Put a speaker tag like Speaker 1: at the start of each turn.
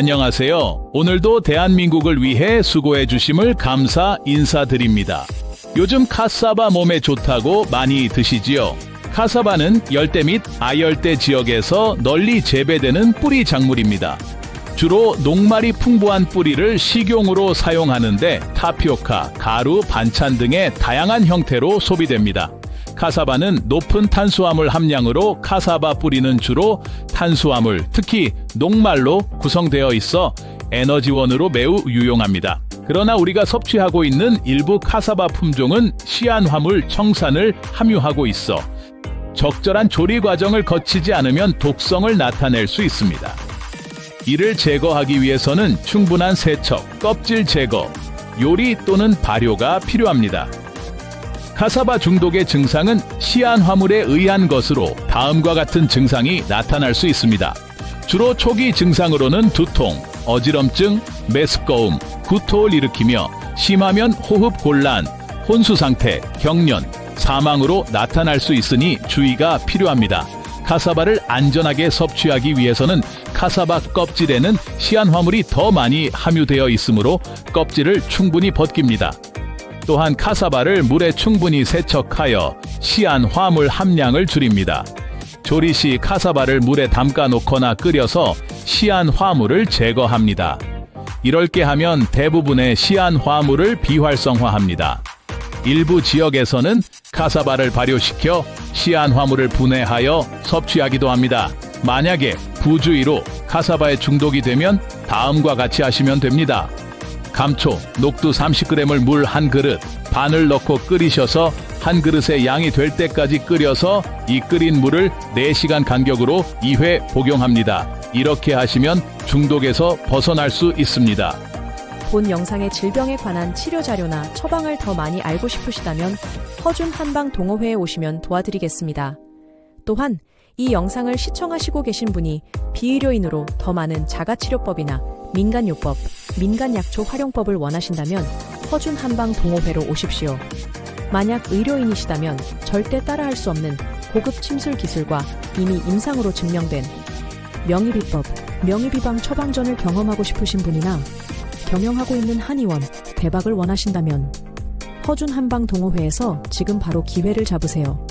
Speaker 1: 안녕하세요. 오늘도 대한민국을 위해 수고해 주심을 감사 인사드립니다. 요즘 카사바 몸에 좋다고 많이 드시지요. 카사바는 열대 및 아열대 지역에서 널리 재배되는 뿌리 작물입니다. 주로 녹말이 풍부한 뿌리를 식용으로 사용하는데 타피오카, 가루, 반찬 등의 다양한 형태로 소비됩니다. 카사바는 높은 탄수화물 함량으로 카사바 뿌리는 주로 탄수화물, 특히 녹말로 구성되어 있어 에너지원으로 매우 유용합니다. 그러나 우리가 섭취하고 있는 일부 카사바 품종은 시안화물 청산을 함유하고 있어 적절한 조리 과정을 거치지 않으면 독성을 나타낼 수 있습니다. 이를 제거하기 위해서는 충분한 세척, 껍질 제거, 요리 또는 발효가 필요합니다. 카사바 중독의 증상은 시안 화물에 의한 것으로 다음과 같은 증상이 나타날 수 있습니다. 주로 초기 증상으로는 두통, 어지럼증, 메스꺼움, 구토를 일으키며 심하면 호흡 곤란, 혼수 상태, 경련, 사망으로 나타날 수 있으니 주의가 필요합니다. 카사바를 안전하게 섭취하기 위해서는 카사바 껍질에는 시안 화물이 더 많이 함유되어 있으므로 껍질을 충분히 벗깁니다. 또한 카사바를 물에 충분히 세척하여 시안 화물 함량을 줄입니다. 조리 시 카사바를 물에 담가 놓거나 끓여서 시안 화물을 제거합니다. 이렇게 하면 대부분의 시안 화물을 비활성화합니다. 일부 지역에서는 카사바를 발효시켜 시안 화물을 분해하여 섭취하기도 합니다. 만약에 부주의로 카사바에 중독이 되면 다음과 같이 하시면 됩니다. 감초, 녹두 30g을 물 한 그릇, 반을 넣고 끓이셔서 한 그릇의 양이 될 때까지 끓여서 이 끓인 물을 4시간 간격으로 2회 복용합니다. 이렇게 하시면 중독에서 벗어날 수 있습니다.
Speaker 2: 본 영상의 질병에 관한 치료 자료나 처방을 더 많이 알고 싶으시다면 허준 한방 동호회에 오시면 도와드리겠습니다. 또한 이 영상을 시청하시고 계신 분이 비의료인으로 더 많은 자가치료법이나 민간요법, 민간 약초 활용법을 원하신다면 허준 한방 동호회로 오십시오. 만약 의료인이시다면 절대 따라할 수 없는 고급 침술 기술과 이미 임상으로 증명된 명의비법, 명의비방 처방전을 경험하고 싶으신 분이나 경영하고 있는 한의원 대박을 원하신다면 허준 한방 동호회에서 지금 바로 기회를 잡으세요.